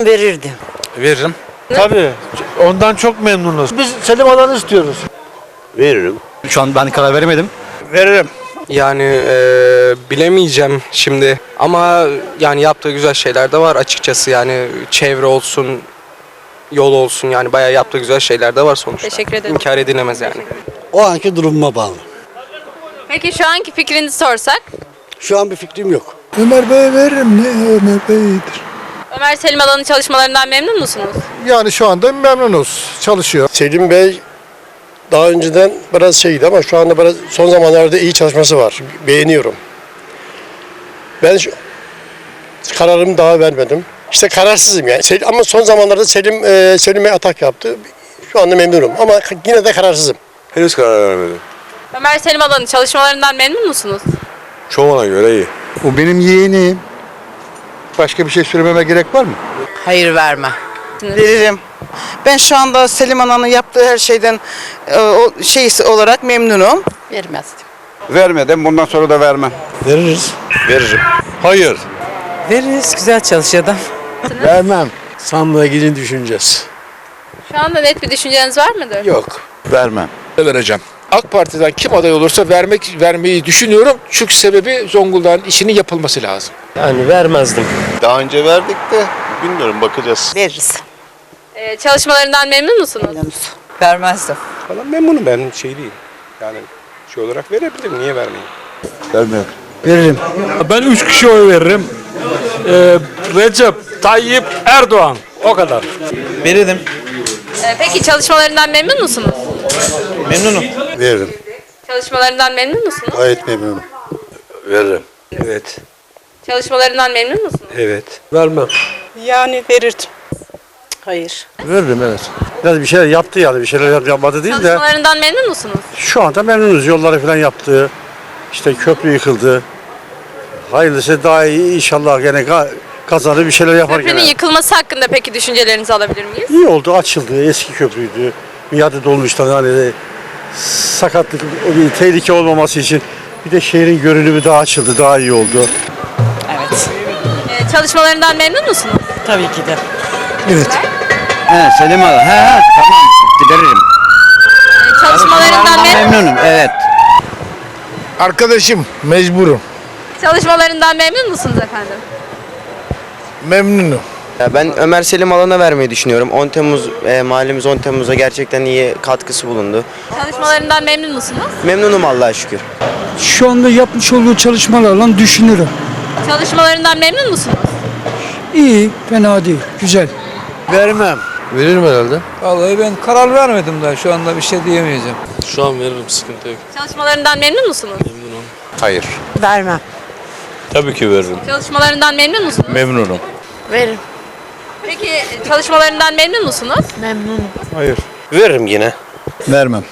Verirdim. Veririm. Tabii. Ondan çok memnunuz. Biz Selim Alan'ı istiyoruz. Veririm. Şu an ben karar veremedim. Veririm. Yani eee, bilemeyeceğim şimdi ama yani yaptığı güzel şeyler de var açıkçası yani çevre olsun yol olsun yani bayağı yaptığı güzel şeyler de var sonuçta. Teşekkür ederim. İnkar edilemez yani. O anki durumuma bağlı. Peki şu anki fikrinizi sorsak? Şu an bir fikrim yok. Ömer Bey'e veririm. Ne Ömer Bey'dir. Ömer Selim Alan'ın çalışmalarından memnun musunuz? Yani şu anda memnunuz. Çalışıyor. Selim Bey daha önceden biraz şeydi ama şu anda biraz son zamanlarda iyi çalışması var. Beğeniyorum. Ben şu, kararımı daha vermedim. İşte kararsızım yani. Sel- Ama son zamanlarda Selim e, Selim'e atak yaptı. Şu anda memnunum ama yine de kararsızım. Henüz karar vermedim. Ömer Selim Alan'ın çalışmalarından memnun musunuz? Çoğuna göre iyi. O benim yeğenim. Başka bir şey söylememe gerek var mı? Hayır verme. Veririm. Ben şu anda Selim Ana'nın yaptığı her şeyden e, o şeysi olarak memnunum. Vermezdim. Vermedim. Bundan sonra da vermem. Veririz. Veririm. Hayır. Veririz. Güzel çalışıyor adam. Vermem. Sandığa gidin düşüneceğiz. Şu anda net bir düşünceniz var mıdır? Yok. Vermem. vereceğim. AK Parti'den kim aday olursa vermek vermeyi düşünüyorum. Çünkü sebebi Zonguldak'ın işinin yapılması lazım. Yani vermezdim. Daha önce verdik de bilmiyorum bakacağız. Veririz. Ee, çalışmalarından memnun musunuz? Vermezdim. Falan memnunum ben şey değil. Yani şey olarak verebilirim niye vermeyeyim? Vermem. Veririm. Ben üç kişi oy veririm. Ee, Recep Tayyip Erdoğan. O kadar. Veririm. Ee, peki çalışmalarından memnun musunuz? Memnunum. Veririm. Çalışmalarından memnun musunuz? Gayet memnunum. Veririm. Evet. Çalışmalarından memnun musunuz? Evet. Vermem. Yani verirdim. Hayır. Veririm evet. Biraz bir şeyler yaptı yani bir şeyler yapmadı değil de Çalışmalarından memnun musunuz? şu anda memnunuz. Yolları falan yaptı. İşte köprü yıkıldı. Hayırlısı daha iyi inşallah gene ka- kazanır bir şeyler yapar Köprünün gene. yıkılması hakkında peki düşüncelerinizi alabilir miyiz? İyi oldu açıldı eski köprüydü. Miadı dolmuştan hani sakatlık o bir tehlike olmaması için bir de şehrin görünümü daha açıldı daha iyi oldu. Evet. Ee, çalışmalarından memnun musunuz? Tabii ki de. He Selim Alan. He he. Tamam. Veririm. Ee, çalışmalarından memnun Memnunum. Evet. Arkadaşım mecburum. Çalışmalarından memnun musunuz efendim? Memnunum. Ya ben Ömer Selim Alan'a vermeyi düşünüyorum. 10 Temmuz e, mahallemiz 10 Temmuz'a gerçekten iyi katkısı bulundu. Çalışmalarından memnun musunuz? Memnunum Allah'a şükür. Şu anda yapmış olduğu çalışmalarla düşünürüm. Çalışmalarından memnun musunuz? İyi, fena değil, güzel. Vermem. Veririm herhalde. Vallahi ben karar vermedim daha şu anda bir şey diyemeyeceğim. Şu an veririm sıkıntı yok. Çalışmalarından memnun musunuz? Hayır. Vermem. Tabii ki veririm. Çalışmalarından memnun musunuz? Memnunum. Veririm. Peki çalışmalarından memnun musunuz? Memnunum. Veririm yine. Vermem.